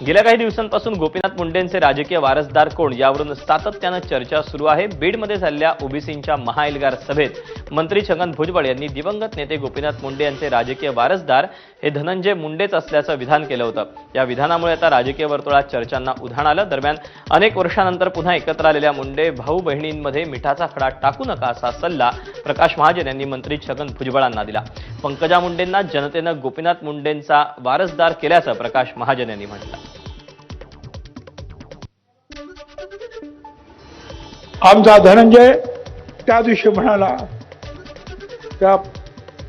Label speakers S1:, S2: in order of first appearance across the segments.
S1: गेल्या काही दिवसांपासून गोपीनाथ मुंडेंचे राजकीय वारसदार कोण यावरून सातत्यानं चर्चा सुरू आहे. बीडमध्ये झालेल्या ओबीसींच्या महाएल्गार सभेत मंत्री छगन भुजबळ यांनी दिवंगत नेते गोपीनाथ मुंडे यांचे राजकीय वारसदार हे धनंजय मुंडेच असल्याचं विधान केलं होतं. या विधानामुळे आता राजकीय वर्तुळात चर्चांना उधाण आलं. दरम्यान अनेक वर्षानंतर पुन्हा एकत्र आलेल्या मुंडे भाऊ बहिणींमध्ये मिठाचा खडा टाकू नका असा सल्ला प्रकाश महाजन यांनी मंत्री छगन भुजबळांना दिला. पंकजा मुंडेंना जनतेनं गोपीनाथ मुंडेंचा वारसदार केल्याचं प्रकाश महाजन यांनी म्हटलं.
S2: आमचा धनंजय त्या दिवशी म्हणाला त्या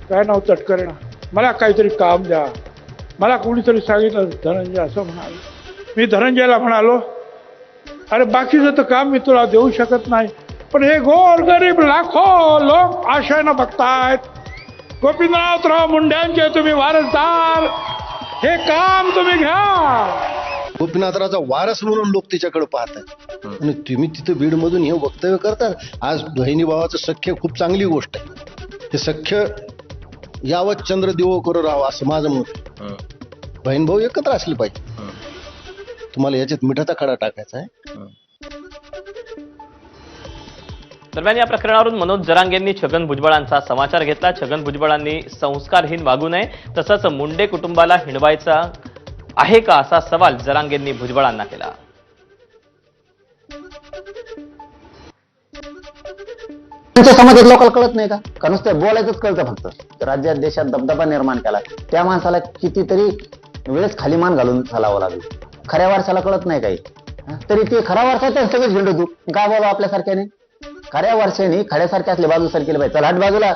S2: काय नाव तटकरेना? मला काहीतरी काम द्या. मला कोणीतरी सांगितलं धनंजय असं म्हणाले. मी धनंजयला म्हणालो अरे बाकीचं तर काम मी तुला देऊ शकत नाही. पण हे गोर गरीब लाखो लोक आशेनं बघतायत. गोपीनाथराव मुंड्यांचे तुम्ही वारसदार. हे काम तुम्ही घ्या.
S3: गोपीनाथरावचा वारस म्हणून लोक तिच्याकडे पाहतात आणि तुम्ही तिथं बीडमधून हे वक्तव्य करतात आज बहिणी भावाचं सख्य खूप चांगली गोष्ट आहे. हे सख्य यावत चंद्र दिवो करू राहावं असं माझं मत. बहीण भाऊ एकत्र असले पाहिजे. तुम्हाला याच्यात मिठाचा खडा टाकायचा आहे.
S1: दरम्यान या प्रकरणावरून मनोज जरांगेंनी छगन भुजबळांचा समाचार घेतला. छगन भुजबळांनी संस्कारहीन वागू नये. तसंच मुंडे कुटुंबाला हिणवायचा आहे का असा सवाल जरांगेंनी भुजबळांना केला.
S4: त्यांच्या समाजात लोकांना कळत नाही का? का नुसतं बोलायचंच कळतं फक्त. राज्यात देशात दबदबा निर्माण केला. त्या माणसाला कितीतरी वेळेस खाली मान घालून चालावं लागलं. खऱ्या वारसाला कळत नाही काही. तरी ते खऱ्या वारसा सगळेच सगळं झेंडू तू काय बोलावं आपल्यासारख्याने? खऱ्या वारशाने खड्यासारखे असले बाजू केले पाहिजे. चल हट बाजूला.